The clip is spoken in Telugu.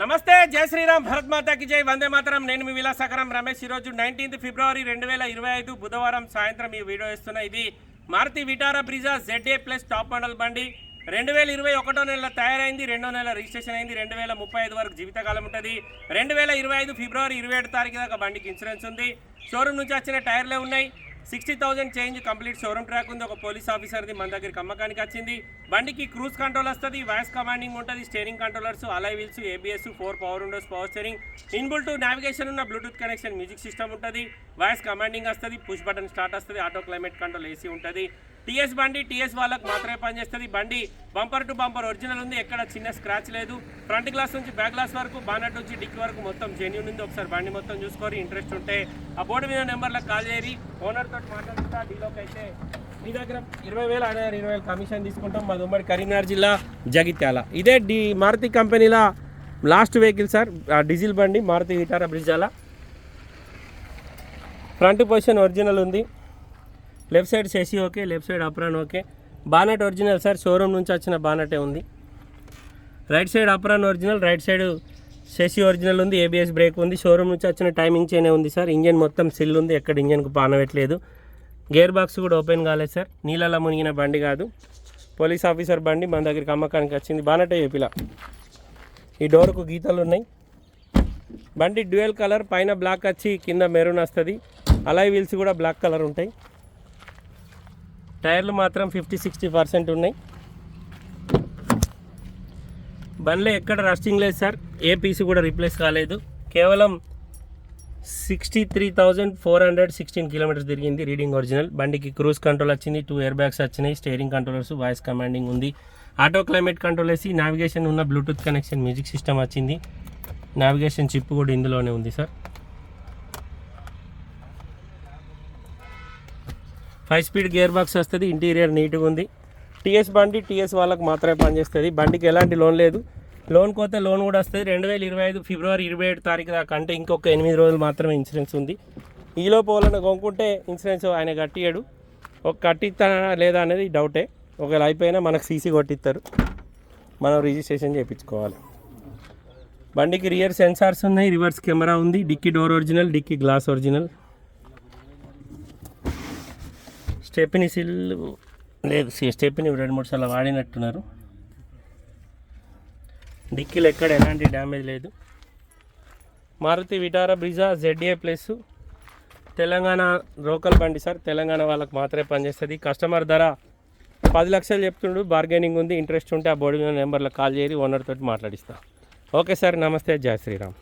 నమస్తే జై శ్రీరామ్ భరత్ మాతాకి జై. వందే మాతరం. నేను మీ విలాసకరం రమేష్. ఈరోజు నైన్టీన్త్ ఫిబ్రవరి రెండు వేల ఇరవై ఐదు బుధవారం సాయంత్రం ఈ వీడియో ఇస్తున్నా ఇది. Maruti Vitara Brezza ZA plus top model బండి. రెండు వేల ఇరవై ఒకటో నెల తయారైంది రెండో నెల రిజిస్ట్రేషన్ అయింది రెండు వేల ముప్పై ఐదు వరకు జీవితకాలం ఉంటుంది. రెండు వేల ఇరవై ఐదు ఫిబ్రవరి ఇరవై ఏడు తారీఖు దాకా బండికి ఇన్సూరెన్స్ ఉంది. షోరూమ్ నుంచి వచ్చిన టైర్లే ఉన్నాయి. Sixty thousand change complete showroom track ఉంది. ఒక పోలీస్ ఆఫీసర్ది మన దగ్గరికి అమ్మకానికి వచ్చింది. బండికి క్రూజ్ కంట్రోల్ వస్తుంది వాయిస్ కమాండింగ్ ఉంటుంది steering controllers alloy wheels ABS four power windows power steering inbuilt navigation ఉన్న బ్లూటూత్ కనెక్షన్ మ్యూజిక్ సిస్టమ్ ఉంటుంది. వాయిస్ కమాండింగ్ వస్తుంది పుష్ బటన్ స్టార్ట్ వస్తుంది ఆటో క్లైమేట్ కంట్రోల్ ఏసీ ఉంటుంది. టీఎస్ బండి టీఎస్ వాళ్ళకి మాత్రమే పనిచేస్తుంది. బండి బంపర్ టు బంపర్ ఒరిజినల్ ఉంది ఎక్కడ చిన్న స్క్రాచ్ లేదు. ఫ్రంట్ గ్లాస్ నుంచి బ్యాక్ గ్లాస్ వరకు బానట్ నుంచి డిక్కి వరకు మొత్తం జెన్యున్ ఉంది. ఒకసారి బండి మొత్తం చూసుకొని ఇంట్రెస్ట్ ఉంటే. ఆ బోర్డు మీద నెంబర్లకు కాల్ చేయరి ఓనర్ తోటి మాట్లాడుతుంటా డీలోకి అయితే. మీ దగ్గర ఇరవై వేలు ఆయన ఇరవై వేలు కమిషన్ తీసుకుంటాం. మా ఉమ్మడి కరీంనగర్ జిల్లా జగిత్యాల. ఇదే డి మారుతి కంపెనీల లాస్ట్ వెహికల్ సార్ ఆ డీజిల్ బండి మారుతి విటారా అలా. ఫ్రంట్ పొజిషన్ ఒరిజినల్ ఉంది. Left side సెసి okay left side apron okay. Bonnet original sir showroom నుంచి వచ్చిన బానటే ఉంది. Right side apron original right side సెసి original ఉంది ఏబిఎస్ బ్రేక్ ఉంది. షోరూమ్ నుంచి వచ్చిన టైమింగ్ చైనే ఉంది సార్. ఇంజన్ మొత్తం సిల్ ఉంది ఎక్కడ ఇంజన్కు పానవట్లేదు. గేర్ బాక్స్ కూడా ఓపెన్ కాలేదు సార్. నీళ్ళలో మునిగిన బండి కాదు. పోలీస్ ఆఫీసర్ బండి మన దగ్గరికి అమ్మకానికి వచ్చింది. బానటే ఏపీలా. ఈ డోర్కు గీతలు ఉన్నాయి. బండి డ్యూయల్ కలర్ పైన బ్లాక్ వచ్చి కింద మెరూన్ వస్తుంది. అలాయ్ వీల్స్ కూడా బ్లాక్ కలర్ ఉంటాయి. టైర్లు మాత్రం ఫిఫ్టీ సిక్స్టీ పర్సెంట్ ఉన్నాయి. బండ్లో ఎక్కడ రస్టింగ్ లేదు సార్. ఏ పీసీ కూడా రీప్లేస్ కాలేదు. కేవలం sixty three thousand four hundred sixteen kilometres తిరిగింది రీడింగ్ ఒరిజినల్ బండికి క్రూజ్ కంట్రోల్ వచ్చింది టూ ఇయర్ బ్యాగ్స్ వచ్చినాయి స్టీరింగ్ కంట్రోలర్స్ వాయిస్ కమాండింగ్ ఉంది. ఆటో క్లైమేట్ కంట్రోల్ వేసి నావిగేషన్ ఉన్న బ్లూటూత్ కనెక్షన్ మ్యూజిక్ సిస్టమ్ వచ్చింది. నావిగేషన్ చిప్ కూడా ఇందులోనే ఉంది sir. High speed gear box వస్తుంది ఇంటీరియర్ నీట్గా ఉంది. టీఎస్ బండి టీఎస్ వాళ్ళకి మాత్రమే పనిచేస్తుంది. బండికి ఎలాంటి లోన్ లేదు. లోన్ కోతే లోన్ కూడా వస్తుంది. రెండు వేల ఇరవై ఐదు ఫిబ్రవరి ఇరవై ఏడు తారీఖు దాకా అంటే ఇంకొక ఎనిమిది రోజులు మాత్రమే ఇన్సూరెన్స్ ఉంది. ఈలో పోవాలని కొనుక్కుంటే ఇన్సూరెన్స్ ఆయన కట్టియడు ఒక కట్టిస్తానా లేదా అనేది డౌటే ఒకవేళ అయిపోయినా మనకు సీసీ కొట్టిస్తారు. మనం రిజిస్ట్రేషన్ చేయించుకోవాలి. బండికి రియర్ సెన్సార్స్ ఉన్నాయి రివర్స్ కెమెరా ఉంది dicky door original dicky glass original stepney seal లేదు స్టెప్ని రెండు మూడు సార్లు వాడినట్టున్నారు. డిక్కీలు ఎక్కడ ఎలాంటి డ్యామేజ్ లేదు. Maruti Vitara Brezza ZA plus Telangana local బండి సార్. తెలంగాణ వాళ్ళకి మాత్రమే పనిచేస్తుంది. కస్టమర్ ధర పది లక్షలు చెప్తుండు. బార్గెనింగ్ ఉంది ఇంట్రెస్ట్ ఉంటే ఆ బోర్డు మీద నెంబర్లో కాల్ చేసి ఓనర్ తోటి మాట్లాడిస్తా. ఓకే సార్ నమస్తే జయ శ్రీరామ్.